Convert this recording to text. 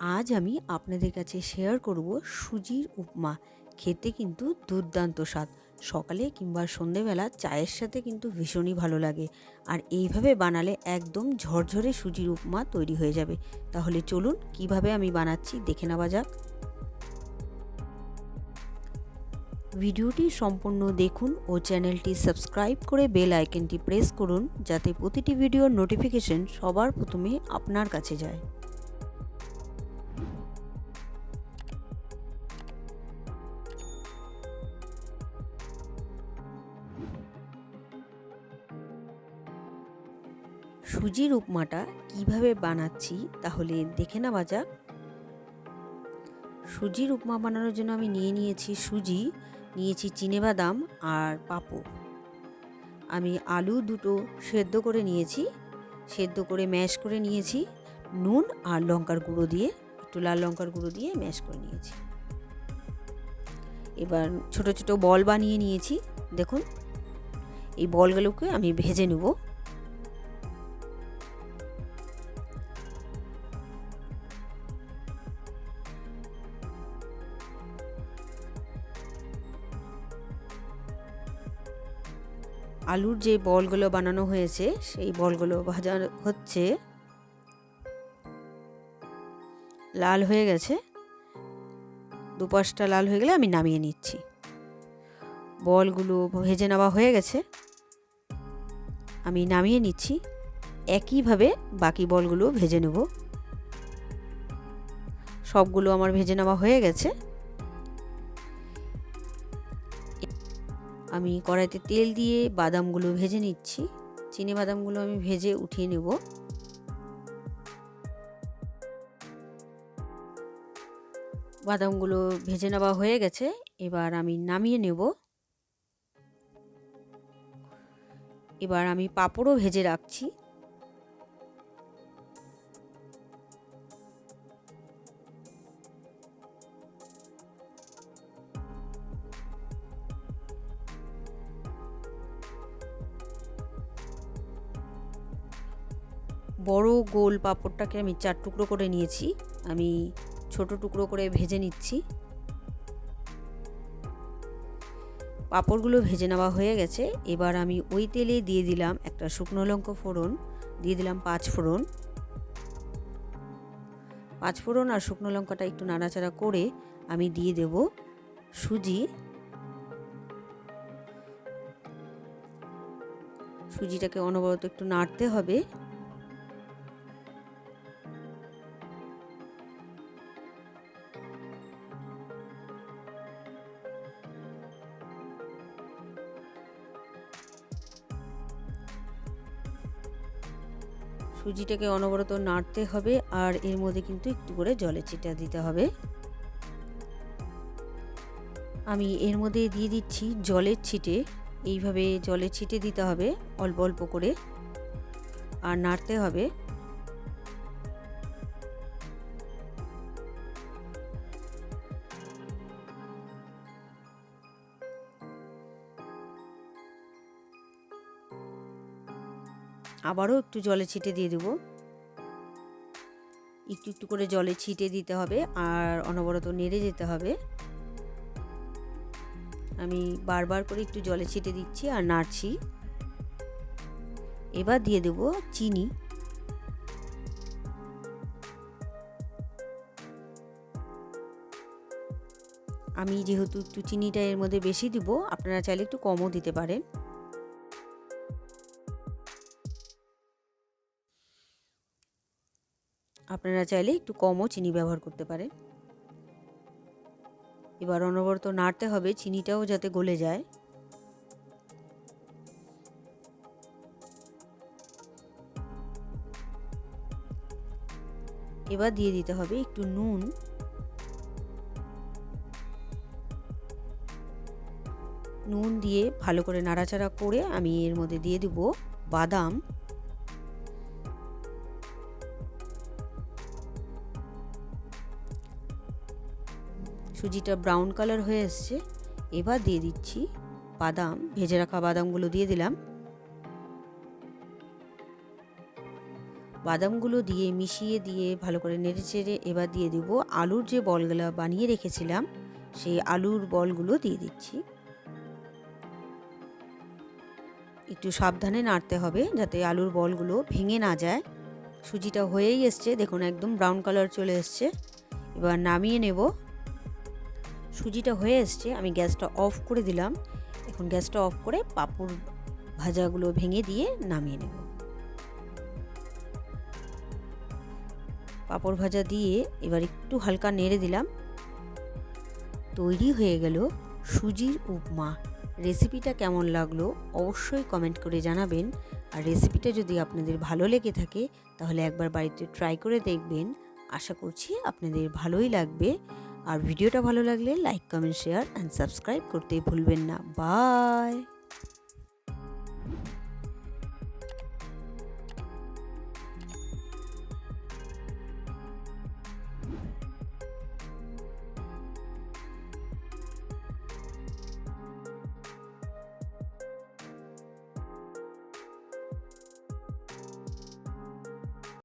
আজ আমি আপনাদের কাছে শেয়ার করব সুজির উপমা। খেতে কিন্তু দুর্দান্ত স্বাদ। সকালে কিংবা সন্ধেবেলা চায়ের সাথে কিন্তু ভীষণই ভালো লাগে। আর এইভাবে বানালে একদম ঝরঝরে সুজির উপমা তৈরি হয়ে যাবে। তাহলে চলুন কীভাবে আমি বানাচ্ছি দেখে নেওয়া যাক। ভিডিওটি সম্পূর্ণ দেখুন ও চ্যানেলটি সাবস্ক্রাইব করে বেল আইকনটি প্রেস করুন যাতে প্রতিটি ভিডিওর নোটিফিকেশন সবার প্রথমে আপনার কাছে যায়। সুজির উপমাটা কীভাবে বানাচ্ছি তাহলে দেখে নেওয়া যাক। সুজির উপমা বানানোর জন্য আমি নিয়ে নিয়েছি সুজি, নিয়েছি চিনেবাদাম আর পাঁপড়। আমি আলু দুটো সেদ্ধ করে নিয়েছি, সেদ্ধ করে ম্যাশ করে নিয়েছি, নুন আর লঙ্কার গুঁড়ো দিয়ে, একটু লাল লঙ্কার গুঁড়ো দিয়ে ম্যাশ করে নিয়েছি। এবার ছোট ছোট বল বানিয়ে নিয়েছি, দেখুন। এই বলগুলোকে আমি ভেজে নেব। আলুর যে বলগুলো বানানো হয়েছে, সেই বলগুলো ভাজা হচ্ছে। লাল হয়ে গেছে। দুপাশটা লাল হয়ে গেলে আমি নামিয়ে নিচ্ছি। বলগুলো ভেজে নেওয়া হয়ে গেছে। আমি নামিয়ে নিচ্ছি। একইভাবে বাকি বলগুলো ভেজে নেব। সবগুলো আমার ভেজে নেওয়া হয়ে গেছে। আমি কড়াইতে তেল দিয়ে বাদামগুলো ভেজে নিচ্ছি। চিনি বাদামগুলো আমি ভেজে উঠিয়ে নেব। বাদামগুলো ভেজে নেওয়া হয়ে গেছে, এবার আমি নামিয়ে নেব। এবার আমি পাঁপড়ও ভেজে রাখছি। বড় গোল পাঁপড়টাকে আমি চার টুকরো করে নিয়েছি। আমি ছোট টুকরো করে ভেজে নিচ্ছি। পাঁপড়গুলো ভেজে নেওয়া হয়ে গেছে। এবার আমি ওই তেলে দিয়ে দিলাম একটা শুকনো লঙ্কা ফোড়ন, দিয়ে দিলাম পাঁচ ফোড়ন। পাঁচ ফোড়ন আর শুকনো লঙ্কাটা একটু নাড়াচাড়া করে আমি দিয়ে দেব সুজি। সুজিটাকে অনবরত একটু নাড়তে হবে। সুজিটাকে অনবরত নাড়তে হবে আর এর মধ্যে কিন্তু একটু করে জলে ছিটা দিতে হবে। আমি এর মধ্যে দিয়ে দিচ্ছি জলের ছিটে। এইভাবে জলে ছিটে দিতে হবে অল্প অল্প করে। আর নাড়তে হবে। আবারও একটু জলে ছিটে দিয়ে দেবো। একটু একটু করে জলে ছিটে দিতে হবে আর অনবরত নেড়ে যেতে হবে। আমি বারবার করে একটু জলে ছিটে দিচ্ছি আর নাড়ছি। এবার দিয়ে দেব চিনি। আমি যেহেতু একটু চিনিটা এর মধ্যে বেশি দিব, আপনারা চাইলে একটু কমও দিতে পারেন। আপনারা চাইলে একটু কমও চিনি ব্যবহার করতে পারেন। এবার অনবরত নাড়তে হবে, চিনিটাও যাতে গলে যায়। এবার দিয়ে দিতে হবে একটু নুন। নুন দিয়ে ভালো করে নাড়াচাড়া করে আমি এর মধ্যে দিয়ে দেব বাদাম। সুজিটা ব্রাউন কালার হয়ে এসছে। এবার দিয়ে দিচ্ছি বাদাম। ভেজে রাখা বাদামগুলো দিয়ে দিলাম। বাদামগুলো দিয়ে মিশিয়ে দিয়ে ভালো করে নেড়ে চেড়ে এবার দিয়ে দেবো আলুর যে বলগুলো বানিয়ে রেখেছিলাম, সেই আলুর বলগুলো দিয়ে দিচ্ছি। একটু সাবধানে নাড়তে হবে যাতে আলুর বলগুলো ভেঙে না যায়। সুজিটা হয়েই এসছে, দেখুন একদম ব্রাউন কালার চলে এসছে। এবার নামিয়ে নেব। সুজিটা হয়ে এসছে, আমি গ্যাসটা অফ করে দিলাম। এখন গ্যাসটা অফ করে পাঁপড় ভাজাগুলো ভেঙে দিয়ে নামিয়ে নেব। পাঁপড় ভাজা দিয়ে এবার একটু হালকা নেড়ে দিলাম। তৈরি হয়ে গেল সুজির উপমা। রেসিপিটা কেমন লাগল অবশ্যই কমেন্ট করে জানাবেন। আর রেসিপিটা যদি আপনাদের ভালো লেগে থাকে, তাহলে একবার বাড়িতে ট্রাই করে দেখবেন। আশা করছি আপনাদের ভালোই লাগবে। আর ভিডিওটা ভালো লাগলে like comment share and subscribe করতে ভুলবেন না। বাই